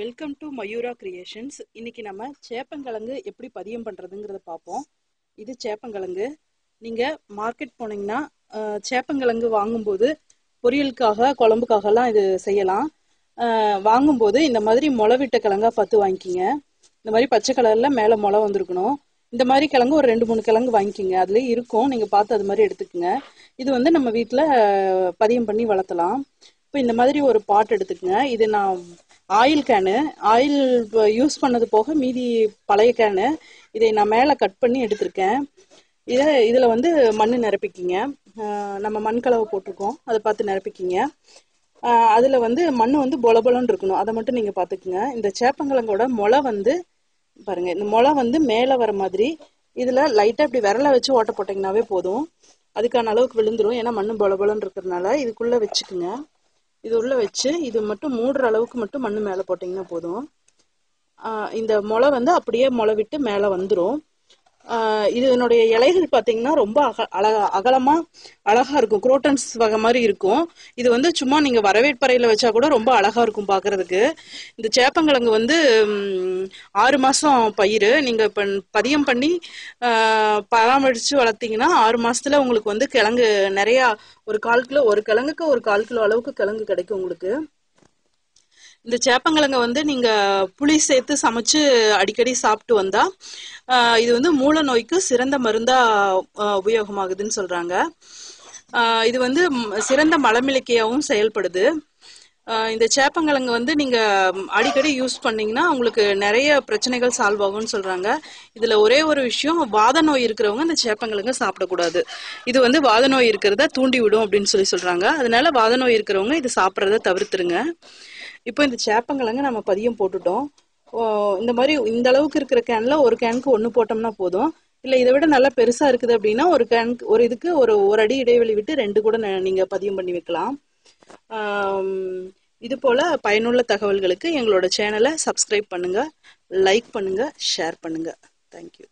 Welcome to Mayura creations இன்னைக்கு நம்ம சேப்பங்கிழங்கு எப்படி பதியம் பண்ணுறதுங்கிறத பார்ப்போம். இது சேப்பங்கிழங்கு. நீங்கள் மார்க்கெட் போனீங்கன்னா சேப்பங்கிழங்கு வாங்கும்போது பொரியலுக்காக குழம்புக்காகலாம் இது செய்யலாம். வாங்கும்போது இந்த மாதிரி முளை விட்ட கிழங்கா பார்த்து வாங்கிக்கிங்க. இந்த மாதிரி பச்சை கலரில் மேலே முளை வந்திருக்கணும். இந்த மாதிரி கிழங்கு ஒரு ரெண்டு மூணு கிழங்கு வாங்கிக்கிங்க. அதில் இருக்கும். நீங்கள் பார்த்து அது மாதிரி எடுத்துக்கோங்க. இது வந்து நம்ம வீட்டில் பதியம் பண்ணி வளர்த்தலாம். இப்போ இந்த மாதிரி ஒரு பாட் எடுத்துக்கங்க. இது நான் ஆயில் கேனு ஆயில் யூஸ் பண்ணது போக மீதி பழைய கேனு இதை நான் மேலே கட் பண்ணி எடுத்திருக்கேன். இதை இதில் வந்து மண் நிரப்பிக்கிங்க. நம்ம மண் கலவை போட்டிருக்கோம். அதை பார்த்து நிரப்பிக்கிங்க. அதில் வந்து மண் வந்து பொலபொலன்னு இருக்கணும். அதை மட்டும் நீங்கள் பார்த்துக்குங்க. இந்த சேப்பங்கிழங்கோட முளை வந்து பாருங்கள் இந்த முளை வந்து மேலே வர மாதிரி இதில் லைட்டாக இப்படி விரலை வச்சு ஓட்ட போட்டிங்கனாவே போதும். அதுக்கான அளவுக்கு விழுந்துடும் ஏன்னா மண் பொலபொலன்னு இருக்கிறதுனால இதுக்குள்ளே வச்சுக்குங்க. இது உள்ள வச்சு இது மட்டும் மூடுற அளவுக்கு மட்டும் மண் மேலே போட்டிங்கன்னா போதும். இந்த முளை வந்து அப்படியே முளை விட்டு மேலே வந்துடும் இதனுடைய இலைகள் பார்த்தீங்கன்னா ரொம்ப அக அழகா அகலமாக அழகா இருக்கும். குரோட்டன்ஸ் வகை மாதிரி இருக்கும். இது வந்து சும்மா நீங்கள் வரவேற்பறையில் வச்சா கூட ரொம்ப அழகா இருக்கும் பார்க்கறதுக்கு இந்த சேப்பங்கிழங்கு வந்து ஆறு மாதம் பயிர் நீங்கள் இப்போ பதியம் பண்ணி பராமரிச்சு பராமரித்து வளர்த்தீங்கன்னா ஆறு மாசத்துல உங்களுக்கு வந்து கிழங்கு நிறையா ஒரு கால் கிலோ ஒரு கிழங்குக்கு ஒரு கால் கிலோ அளவுக்கு கிழங்கு கிடைக்கும் உங்களுக்கு. இந்த சேப்பங்கிழங்க வந்து நீங்க புளி சேர்த்து சமைச்சு அடிக்கடி சாப்பிட்டு வந்தா இது வந்து மூல நோய்க்கு சிறந்த மருந்தா உபயோகமாகுதுன்னு சொல்றாங்க. இது வந்து சிறந்த மலமிளக்கியாவும் செயல்படுது. இந்த சேப்பங்கிழங்கு வந்து நீங்கள் அடிக்கடி யூஸ் பண்ணீங்கன்னா உங்களுக்கு நிறைய பிரச்சனைகள் சால்வ் ஆகும்னு சொல்றாங்க. இதுல ஒரே ஒரு விஷயம் வாத நோய் இருக்கிறவங்க இந்த சேப்பங்கிழங்கு சாப்பிடக்கூடாது. இது வந்து வாத நோய் இருக்கிறத தூண்டி விடும் அப்படின்னு சொல்லி சொல்றாங்க. அதனால வாத நோய் இருக்கிறவங்க இது சாப்பிட்றத தவிர்த்துருங்க. இப்போ இந்த சேப்பங்கிழங்கு நம்ம பதியம் போட்டுட்டோம். இந்த மாதிரி இந்த அளவுக்கு இருக்கிற கேன்ல ஒரு கேனுக்கு ஒன்று போட்டோம்னா போதும். இல்லை இதை விட நல்லா பெருசா இருக்குது அப்படின்னா ஒரு கேனுக்கு ஒரு இதுக்கு ஒரு ஒரு அடி இடைவெளி விட்டு ரெண்டு கூட ந- நீங்க பதியம் பண்ணி வைக்கலாம். இது போல பயனுள்ள தகவல்களுக்கு எங்களோட சேனலை சப்ஸ்கிரைப் பண்ணுங்க லைக் பண்ணுங்க ஷேர் பண்ணுங்க. தேங்க்யூ